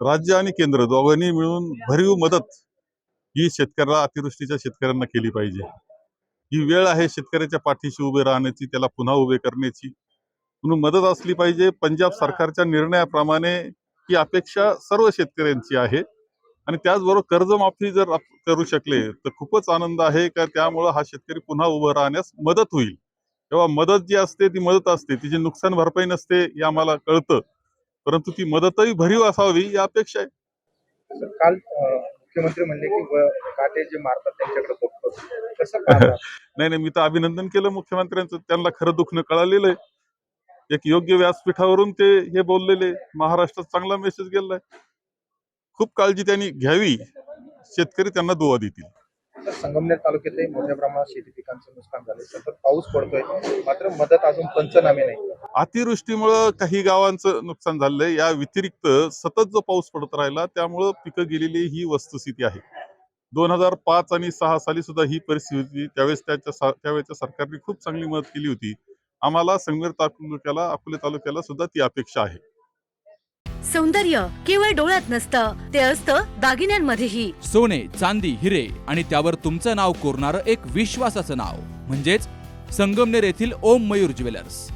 राज्य आणि केंद्र दोघांनी मिळून भरीव मदत ही शेतकऱ्याला अतिवृष्टीच्या शेतकऱ्यांना केली पाहिजे. ही वेळ आहे शेतकऱ्याच्या पाठीशी उभे राहण्याची त्याला पुन्हा उभे करण्याची. म्हणून मदत असली पाहिजे. पंजाब सरकारच्या निर्णयाप्रमाणे ही अपेक्षा सर्व शेतकऱ्यांची आहे. आणि त्याचबरोबर कर्जमाफी जर करू शकले तर खूपच आनंद आहे. का त्यामुळं हा शेतकरी पुन्हा उभं राहण्यास मदत होईल. तेव्हा मदत जी असते ती मदत असते. तिची नुकसान भरपाई नसते हे आम्हाला कळतं. परंतु ती मदतही भरीव असावी ही अपेक्षा आहे. काल मुख्यमंत्री म्हणले की काटे जे मारतात त्यांच्याकडे बघतो कसं पाहता? नाही नाही मी तर अभिनंदन केलं मुख्यमंत्र्यांचं. त्यांना खरं दुखणं कळालेलं आहे. एक योग्य व्यासपीठावरून ते हे बोललेले. महाराष्ट्रात चांगला मेसेज गेलाय. खूप काळजी त्यांनी घ्यावी. शेतकरी त्यांना दुवा देतील. संगमनेर तालुक्यातही मोठ्या प्रमाणात शेती पिकांचं नुकसान झालंय. सतत पाऊस पडतोय. मात्र मदत अजून पंचनामे नाही. अतिवृष्टीमुळं काही गावांचं नुकसान झालंय. या व्यतिरिक्त सतत जो पाऊस पडत राहिला त्यामुळं पिकं गेलेली ही वस्तुस्थिती आहे. दोन हजार पाच आणि सहा साली सुद्धा ही परिस्थिती होती. त्यावेळेस त्याच्या त्यावेळेच्या सरकारने खूप चांगली मदत केली होती. आम्हाला संगमेर तालुक्याला अकोले तालुक्याला सुद्धा ती अपेक्षा आहे. सौंदर्य केवळ डोळ्यात नसतं ते असतं दागिन्यांमध्येही. सोने चांदी हिरे आणि त्यावर तुमचं नाव कोरणारं एक विश्वासाचं नाव. म्हणजेच संगमनेर येथील ओम मयूर ज्वेलर्स.